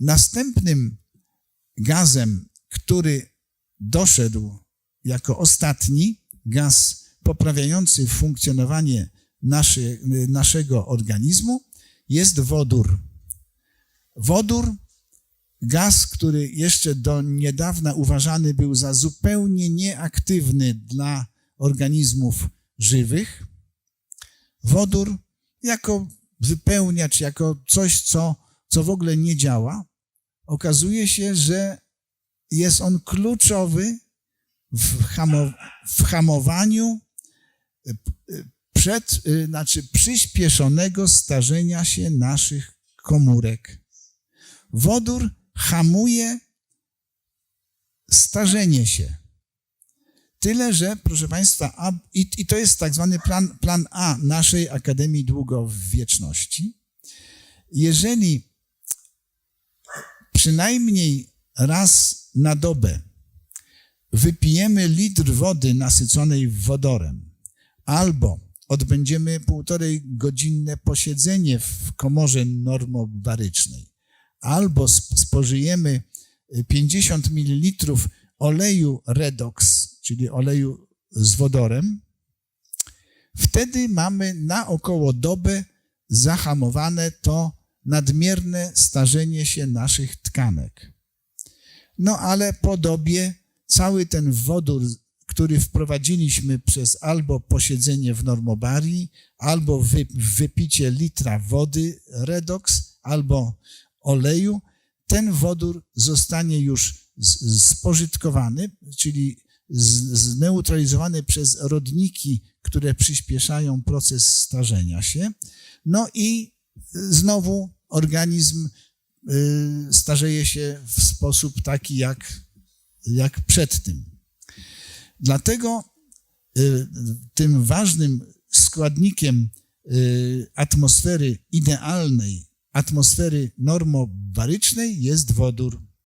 Następnym gazem, który doszedł jako ostatni, gaz poprawiający funkcjonowanie naszy, naszego organizmu, jest wodór. Wodór, gaz, który jeszcze do niedawna uważany był za zupełnie nieaktywny dla organizmów żywych. Wodór jako wypełniacz, jako coś, co, co w ogóle nie działa, okazuje się, że jest on kluczowy w, hamo, w hamowaniu e, przed, e, znaczy przyspieszonego starzenia się naszych komórek. Wodór hamuje starzenie się. Tyle, że, proszę Państwa, a, i, i to jest tak zwany plan, plan A naszej Akademii Długowieczności. Jeżeli przynajmniej raz na dobę wypijemy litr wody nasyconej wodorem, albo odbędziemy półtorej godzinne posiedzenie w komorze normobarycznej, albo spożyjemy 50 ml oleju redox, czyli oleju z wodorem, wtedy mamy na około dobę zahamowane to nadmierne starzenie się naszych tkanek. No ale po dobie cały ten wodór, który wprowadziliśmy przez albo posiedzenie w normobarii, albo wy, wypicie litra wody redox, albo oleju, ten wodór zostanie już spożytkowany, czyli zneutralizowany przez rodniki, które przyspieszają proces starzenia się. No i znowu organizm y, starzeje się w sposób taki jak, jak przed tym. Dlatego y, tym ważnym składnikiem y, atmosfery idealnej, atmosfery normobarycznej jest wodór.